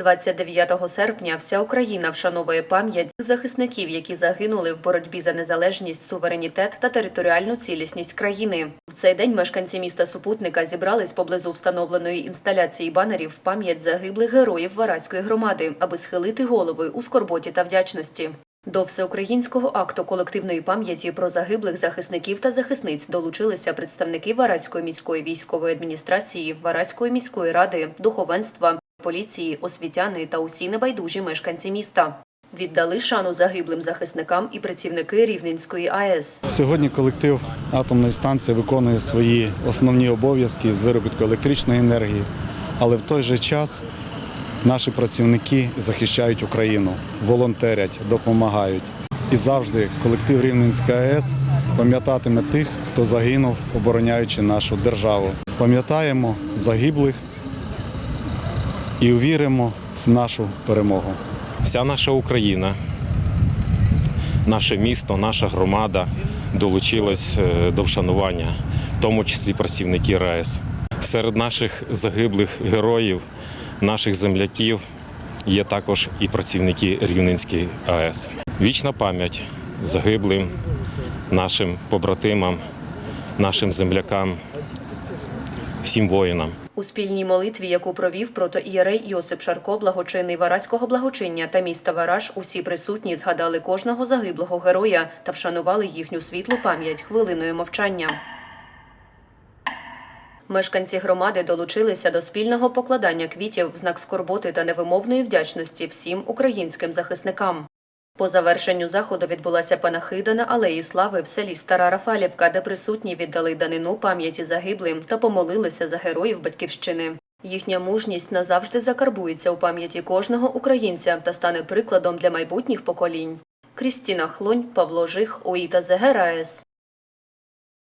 29 серпня вся Україна вшановує пам'ять захисників, які загинули в боротьбі за незалежність, суверенітет та територіальну цілісність країни. В цей день мешканці міста Супутника зібрались поблизу встановленої інсталяції банерів в пам'ять загиблих героїв Вараської громади, аби схилити голови у скорботі та вдячності. До всеукраїнського акту колективної пам'яті про загиблих захисників та захисниць долучилися представники Вараської міської військової адміністрації, Вараської міської ради, духовенства, поліції, освітяни та усі небайдужі мешканці міста. Віддали шану загиблим захисникам і працівники Рівненської АЕС. Сьогодні колектив атомної станції виконує свої основні обов'язки з виробітку електричної енергії, але в той же час наші працівники захищають Україну, волонтерять, допомагають. І завжди колектив Рівненської АЕС пам'ятатиме тих, хто загинув, обороняючи нашу державу. Пам'ятаємо загиблих і увіримо в нашу перемогу. Вся наша Україна, наше місто, наша громада долучилась е, до вшанування, в тому числі працівники РАЕС. Серед наших загиблих героїв, наших земляків є також і працівники Рівненської АЕС. Вічна пам'ять загиблим нашим побратимам, нашим землякам, всім воїнам. У спільній молитві, яку провів протоієрей Йосип Шарко, благочинний Вараського благочиння та міста Вараж, усі присутні згадали кожного загиблого героя та вшанували їхню світлу пам'ять хвилиною мовчання. Мешканці громади долучилися до спільного покладання квітів в знак скорботи та невимовної вдячності всім українським захисникам. По завершенню заходу відбулася панахида на алеї слави в селі Стара Рафалівка, де присутні віддали данину пам'яті загиблим та помолилися за героїв батьківщини. Їхня мужність назавжди закарбується у пам'яті кожного українця та стане прикладом для майбутніх поколінь. Крістіна Хлонь, Павло Жих, Уїта ЗГРАЕС.